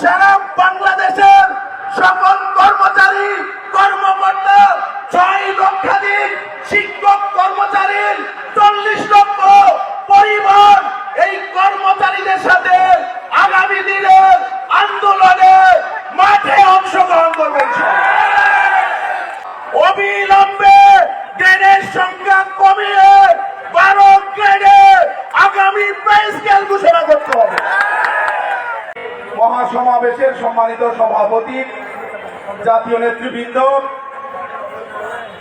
সারা বাংলাদেশের সকল কর্মচারী, কর্মকর্তা, ছয় লক্ষাধিক শিক্ষক কর্মচারীর চল্লিশ লক্ষ পরিবার এই কর্মচারীদের সাথে আগামী দিনের আন্দোলনে মাঠে অংশগ্রহণ করবেন অবিলম্বে গ্রেডের সংখ্যা কমিয়ে বারো গ্রেডে আগামী পে স্কেল ঘোষণা করতে হবে। মহাসমাবেশের সম্মানিত সভাপতি, জাতীয় নেতৃবৃন্দ,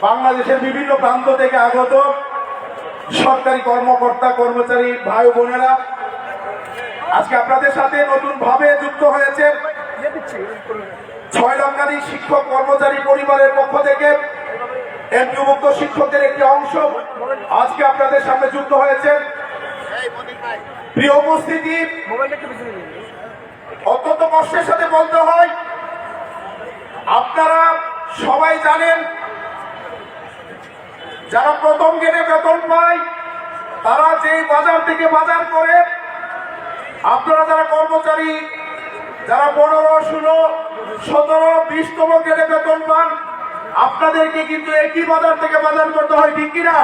বাংলাদেশের বিভিন্ন প্রান্ত থেকে আগত সরকারি কর্মকর্তা, কর্মচারী, ভাই বোনেরা, আজকে আপনাদের সাথে নতুন ভাবে যুক্ত হয়েছে ছয় লক্ষাধিক শিক্ষক, কর্মচারী পরিবারের পক্ষ থেকে। এমপিভুক্ত শিক্ষকদের একটি অংশ আজকে আপনাদের সামনে যুক্ত হয়েছে। প্রিয় উপস্থিতি কষ্টের সাথে বলতে হয়। আপনারা সবাই জানেন, যারা প্রথম গেটে বেতন পায়, তারা যে বাজার থেকে বাজার করে, আপনারা যারা কর্মচারী, যারা পনেরো, ষোলো, সতেরো, বিশতম গেটে বেতন পান, আপনাদেরকে কিন্তু একই বাজার থেকে বাজার করতে হয়, ঠিক কিনা?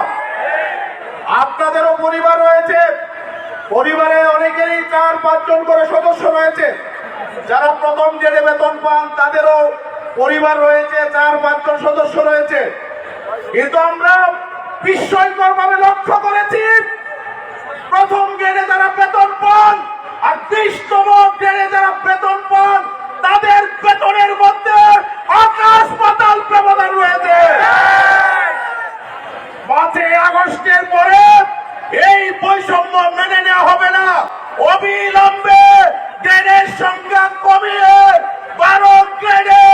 আপনাদেরও পরিবার রয়েছে। পরিবারে অনেকেরই চার, পাঁচজন করে সদস্য রয়েছে। যারা প্রথম গেটে বেতন পান, তাদেরও পরিবার রয়েছে, চার পাঁচজন সদস্য রয়েছে। কিন্তু আমরা বিস্ময়কর ভাবে লক্ষ্য করেছি, প্রথম গ্রেডে যারা বেতন পান আর বিশতম গ্রেডে যারা বেতন পান, তাদের বেতনের মধ্যে আকাশ পাতাল ব্যবধান রয়েছে। পাঁচই আগস্টের পরে এই বৈষম্য মেনে নেওয়া হবে না। অবিলম্বে গ্রেডের সংখ্যা কমিয়ে বারো গ্রেডে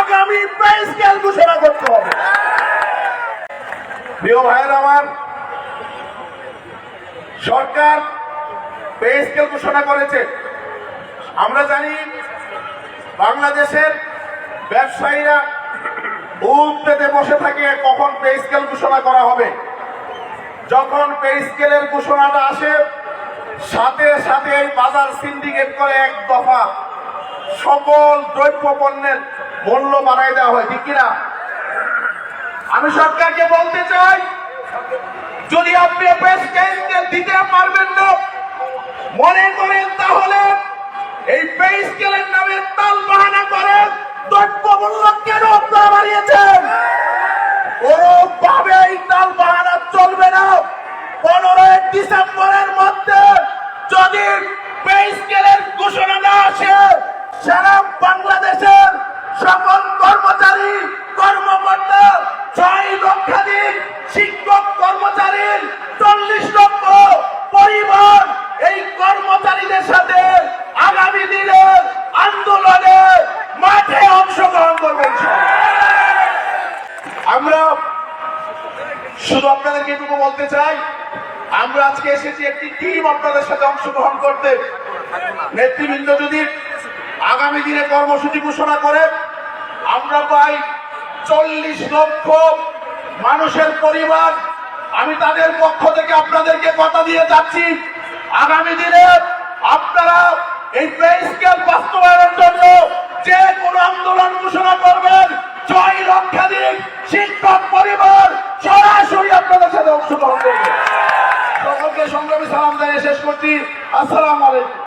আগামী পে স্কেল ঘোষণা করতে হবে। প্রিয় ভাইয়ের আমার, সরকার পে স্কেল ঘোষণা করেছে। আমরা জানি বাংলাদেশের ব্যবসায়ীরা পেতে বসে থাকে কখন পে স্কেল ঘোষণা করা হবে। যখন পে স্কেলের ঘোষণাটা আসে, সাথে সাথে এই বাজার সিন্ডিকেট করে এক দফা সকল দ্রব্য পণ্যের মূল্য বাড়াই দেওয়া হয়, ঠিক কিনা? আমি সরকারকে বলতে চাই, যদি আপনি পে স্কেল দিতে পারবেন না, মনে করেন তাহলে এই পেস স্কেলের নামে তাল বাহানা করেন দ্রব্য মূল্য কেন আপনারা বাড়িয়েছেন কোনোভাবে এই তাল বাহানা চলবে না পনেরোই ডিসেম্বরের মধ্যে যদি পে স্কেলের ঘোষণা না আসে সারা বাংলাদেশের সকল কর্মচারী কর্মকর্তা ছয় লক্ষাধিক শিক্ষক কর্মচারীর চল্লিশ লক্ষ পরিবার এই কর্মচারীদের সাথে আগামী দিনের আন্দোলনে মাঠে অংশগ্রহণ করবেন আমরা শুধু আপনাদেরকে এটুকু বলতে চাই, আমরা আজকে এসেছি একটি টিম আপনাদের সাথে অংশগ্রহণ করতে। নেতৃবৃন্দ যদি আগামী দিনে কর্মসূচি ঘোষণা করে, আমরা পাই চল্লিশ লক্ষ মানুষের পরিবার। আমি তাদের পক্ষ থেকে আপনাদেরকে কথা দিয়ে যাচ্ছি। আগামী দিনে আপনারা এই পে স্কেল বাস্তবায়নের আসসালামু আলাইকুম